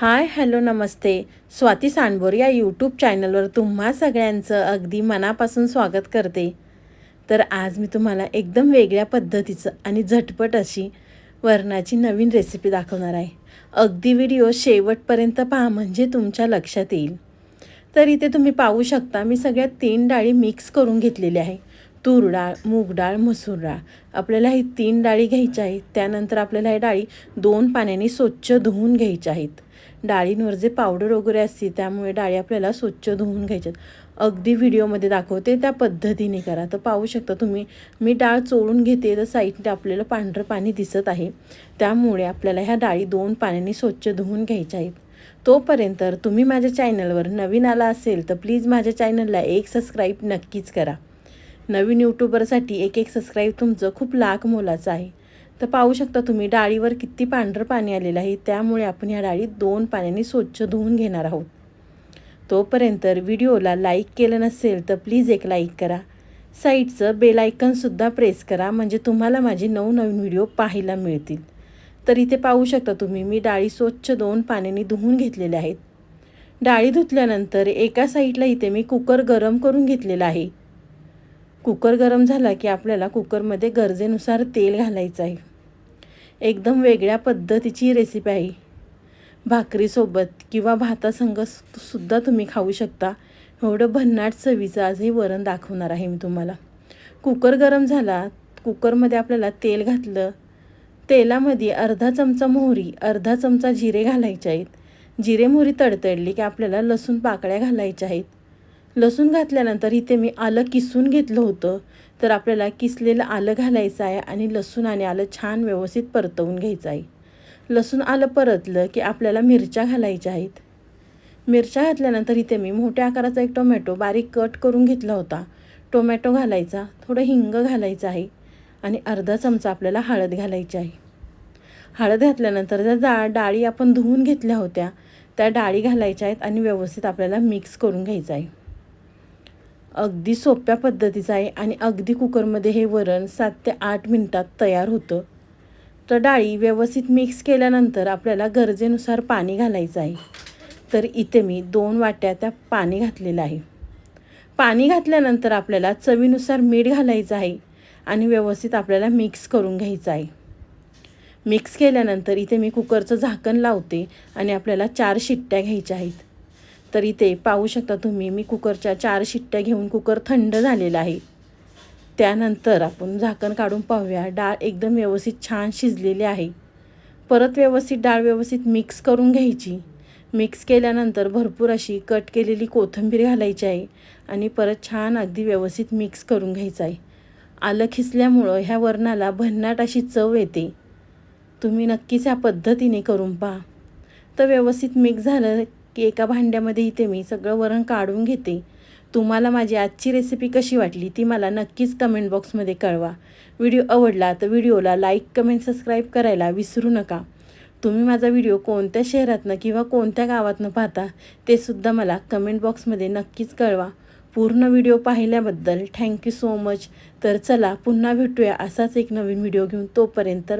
Hi hello नमस्ते. स्वाती सांडबोर या YouTube चॅनलवर तुम्हा सगळ्यांचं अगदी मनापासून स्वागत करते. तर आज मी तुम्हाला एकदम वेगळ्या पद्धतीचं आणि झटपट अशी वरणाची नवीन रेसिपी दाखवणार आहे. अगदी व्हिडिओ शेवटपर्यंत पहा म्हणजे तुमच्या लक्षात येईल. तर इथे तुम्ही पाहू शकता मी सगळ्या तीन डाळी मिक्स करून घेतलेली आहे. तूर डाळ मूग डाळ मसूर डाळ. आपल्याला ही तीन डाळी घ्यायच्या आहेत. त्यानंतर आपल्याला हे डाळी दोन पाण्याने स्वच्छ धुवून घ्यायच्या आहेत. डाळींवर जे पावडर वगैरे असते त्यामुळे डाळी आपल्याला स्वच्छ धुवून घ्यायच्यात अगदी व्हिडिओमध्ये दाखवते त्या पद्धतीने करा. तर पाहू शकता तुम्ही मी डाळ चोळून घेते तर साईडने आपल्याला पांढरं पाणी दिसत आहे. त्यामुळे आपल्याला ह्या डाळी दोन पाण्याने स्वच्छ धुवून घ्यायच्या आहेत. तोपर्यंत तुम्ही माझ्या चॅनलवर नवीन आला असेल तर प्लीज माझ्या चॅनलला एक सबस्क्राईब नक्कीच करा. नवीन यूट्यूबरसाठी एक एक सबस्क्राईब तुमचं खूप लाख मोलाचं आहे. तर पाहू शकता तुम्ही डाळीवर किती पांढरं पाणी आलेलं आहे त्यामुळे आपण ह्या डाळी दोन पाण्याने स्वच्छ धुवून घेणार आहोत. तोपर्यंत व्हिडिओला लाईक केलं नसेल तर प्लीज एक लाईक करा. साईडचं बेलायकनसुद्धा प्रेस करा म्हणजे तुम्हाला माझे नवनवीन व्हिडिओ पाहायला मिळतील. तर इथे पाहू शकता तुम्ही मी डाळी स्वच्छ दोन पाण्याने धुवून घेतलेल्या आहेत. डाळी धुतल्यानंतर एका साईडला इथे मी कुकर गरम करून घेतलेला आहे. कुकर गरम झाला की आपल्याला कुकरमध्ये गरजेनुसार तेल घालायचं आहे. एकदम वेगळ्या पद्धतीची रेसिपी आहे. भाकरीसोबत किंवा भातासंग सुद्धा तुम्ही खाऊ शकता. एवढं भन्नाट चवीचं आजही वरण दाखवणार आहे मी तुम्हाला. कुकर गरम झाला कुकरमध्ये आपल्याला तेल घातलं. तेलामध्ये अर्धा चमचा मोहरी अर्धा चमचा जिरे घालायचे आहेत. जिरे मोहरी तडतडली की आपल्याला लसूण पाकळ्या घालायच्या आहेत. लसूण घातल्यानंतर इथे मी आलं किसून घेतलं होतं. तर आपल्याला किसलेलं आलं घालायचं आहे आणि लसूण आणि आलं छान व्यवस्थित परतवून घ्यायचं आहे. लसूण आलं परतलं की आपल्याला मिरच्या घालायच्या आहेत. मिरच्या घातल्यानंतर इथे मी मोठ्या आकाराचा एक टोमॅटो बारीक कट करून घेतला होता. टोमॅटो घालायचा थोडं हिंग घालायचं आहे आणि अर्धा चमचा आपल्याला हळद घालायची आहे. हळद घातल्यानंतर ज्या जा डाळी आपण धुवून घेतल्या होत्या त्या डाळी घालायच्या आहेत आणि व्यवस्थित आपल्याला मिक्स करून घ्यायचं आहे. अगदी सोप्या पद्धतीचं आहे आणि अगदी कुकरमध्ये हे वरण सात ते आठ मिनटात तयार होतं. तर डाळी व्यवस्थित मिक्स केल्यानंतर आपल्याला गरजेनुसार पाणी घालायचं आहे. तर इथे मी दोन वाट्या त्या पाणी घातलेलं आहे. पाणी घातल्यानंतर आपल्याला चवीनुसार मीठ घालायचं आहे आणि व्यवस्थित आपल्याला मिक्स करून घ्यायचं आहे. मिक्स केल्यानंतर इथे मी कुकरचं झाकण लावते आणि आपल्याला चार शिट्ट्या घ्यायच्या आहेत. तर इथे पाहू शकता तुम्ही मी कुकरच्या चार शिट्ट्या घेऊन कुकर थंड झालेला आहे. त्यानंतर आपण झाकण काढून पाहूया. डाळ एकदम व्यवस्थित छान शिजलेली आहे. परत व्यवस्थित डाळ व्यवस्थित मिक्स करून घ्यायची. मिक्स केल्यानंतर भरपूर अशी कट केलेली कोथिंबीर घालायची आहे आणि परत छान अगदी व्यवस्थित मिक्स करून घ्यायचं आहे. आलं खिसल्यामुळं ह्या वरणाला भन्नाट अशी चव येते. तुम्ही नक्कीच ह्या पद्धतीने करून पहा. तर व्यवस्थित मिक्स झालं की एका भांड्यामध्ये इथे मी सगळं वरण काढून घेते. तुम्हाला माझी आजची रेसिपी कशी वाटली ती मला नक्कीच कमेंट बॉक्समध्ये कळवा. व्हिडिओ आवडला तर व्हिडिओला लाईक कमेंट सबस्क्राईब करायला विसरू नका. तुम्ही माझा व्हिडिओ कोणत्या शहरातनं किंवा कोणत्या गावातनं पाहता ते सुद्धा मला कमेंट बॉक्समध्ये नक्कीच कळवा. पूर्ण व्हिडिओ पाहिल्याबद्दल थँक्यू सो मच तर चला पुन्हा भेटूया असाच एक नवीन व्हिडिओ घेऊन. तोपर्यंत